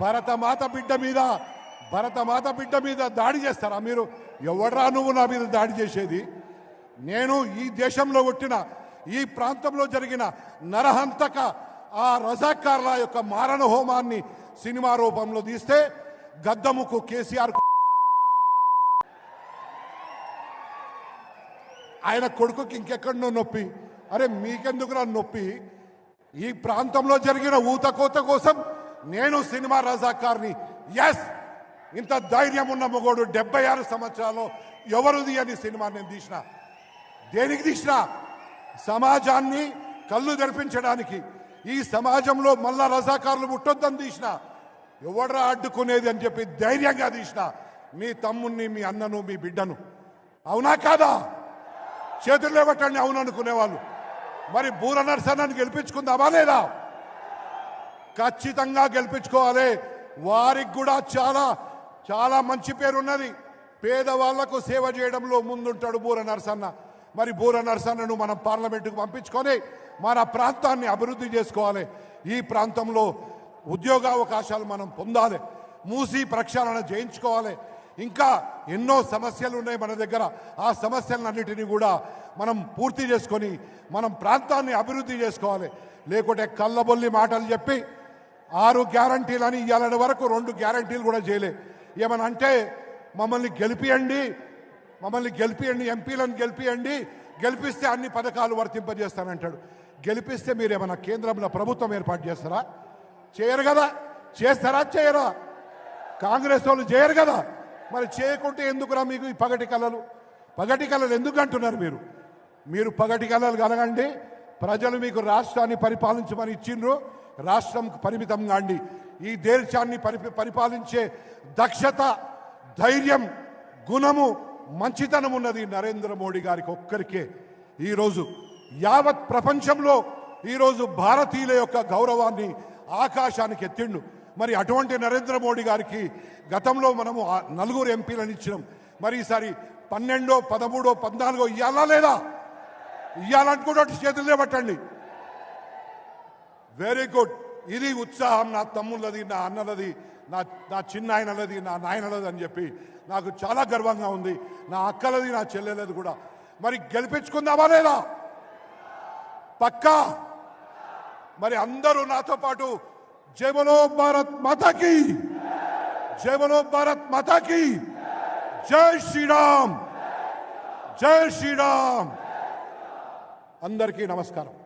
భరతమాత బిడ్డ మీద భరతమాత బిడ్డ మీద దాడి చేస్తారా మీరు? ఎవడ్రా నువ్వు నా మీద దాడి చేసేది? నేను ఈ దేశంలో పుట్టిన ఈ ప్రాంతంలో జరిగిన నరహంతక ఆ రజాకార్ల యొక్క మారణ హోమాన్ని సినిమా రూపంలో తీస్తే గద్దముకు కేసీఆర్ ఆయన కొడుకుకి ఇంకెక్కడో నొప్పి. అరే మీకెందుకురా నొప్పి? ఈ ప్రాంతంలో జరిగిన ఊతకోత కోసం నేను సినిమా రజాకార్ని ఎస్ ఇంత ధైర్యం ఉన్న మగోడు డెబ్బై ఆరు సంవత్సరాలు ఎవరుది అని సినిమా నేను తీసిన? దేనికి తీసిన? సమాజాన్ని కళ్ళు తెరిపించడానికి. ఈ సమాజంలో మళ్ళా రజాకారులు ముట్టొద్దని తీసిన. ఎవడరా అడ్డుకునేది అని చెప్పి ధైర్యంగా తీసిన. మీ తమ్ముణ్ణి మీ అన్నను మీ బిడ్డను. అవునా కాదా? చేతులు లేవట్టండి అవును అనుకునేవాళ్ళు. మరి బూర నరసన్నని గెలిపించుకుందామా లేదా? ఖచ్చితంగా గెలిపించుకోవాలి. వారికి కూడా చాలా చాలా మంచి పేరు ఉన్నది. పేదవాళ్ళకు సేవ చేయడంలో ముందుంటాడు బూర నరసన్న. మరి బూర నరసన్నను మనం పార్లమెంటుకు పంపించుకొని మన ప్రాంతాన్ని అభివృద్ధి చేసుకోవాలి. ఈ ప్రాంతంలో ఉద్యోగావకాశాలు మనం పొందాలి. మూసి ప్రక్షాళన చేయించుకోవాలి. ఇంకా ఎన్నో సమస్యలు ఉన్నాయి మన దగ్గర. ఆ సమస్యలన్నిటినీ కూడా మనం పూర్తి చేసుకొని మనం ప్రాంతాన్ని అభివృద్ధి చేసుకోవాలి. లేకుంటే కళ్ళబొల్లి మాటలు చెప్పి ఆరు గ్యారంటీలని ఇవాళ వరకు రెండు గ్యారంటీలు కూడా చేయలే. ఏమనంటే మమ్మల్ని గెలిపియండి మమ్మల్ని గెలిపియండి ఎంపీలను గెలిపియండి గెలిపిస్తే అన్ని పథకాలు వర్తింపజేస్తానంటాడు. గెలిపిస్తే మీరు ఏమైనా కేంద్రంలో ప్రభుత్వం ఏర్పాటు చేస్తారా? చేయరు కదా. చేస్తారా? చేయరా. కాంగ్రెస్ వాళ్ళు చేయరు కదా. మరి చేయకుంటే ఎందుకురా మీకు ఈ పగటి కళలు? పగటి కళలు ఎందుకు అంటున్నారు మీరు? మీరు పగటి కళలు కలగండి. ప్రజలు మీకు రాష్ట్రాన్ని పరిపాలించమని ఇచ్చిండ్రు. రాష్ట్రంకు పరిమితం కాండి. ఈ దేశాన్ని పరి పరిపాలించే దక్షత ధైర్యం గుణము మంచితనం ఉన్నది నరేంద్ర మోడీ గారికి ఒక్కరికే. ఈరోజు యావత్ ప్రపంచంలో ఈరోజు భారతీయుల యొక్క గౌరవాన్ని ఆకాశానికి ఎత్తిండు. మరి అటువంటి నరేంద్ర మోడీ గారికి గతంలో మనము నలుగురు ఎంపీలను ఇచ్చినాం. మరి ఈసారి పన్నెండో పదమూడో పద్నాలుగో ఇవ్వాలా లేదా? ఇయ్యాలనుకున్నట్టు చేతులు లేబట్టండి వెరీ గుడ్ ఇది ఉత్సాహం నా తమ్ముళ్ళది నా అన్నలది నా నా చిన్న ఆయనలది నా నాయనలది అని చెప్పి నాకు చాలా గర్వంగా ఉంది. నా అక్కలది నా చెల్లెలది కూడా. మరి గెలిపించుకుందామా లేదా? పక్కా? మరి అందరూ నాతో పాటు జై భారత్ మాతాకి! జై భారత్ మాతాకి! జై శ్రీరామ్! జై శ్రీరామ్! అందరికీ నమస్కారం.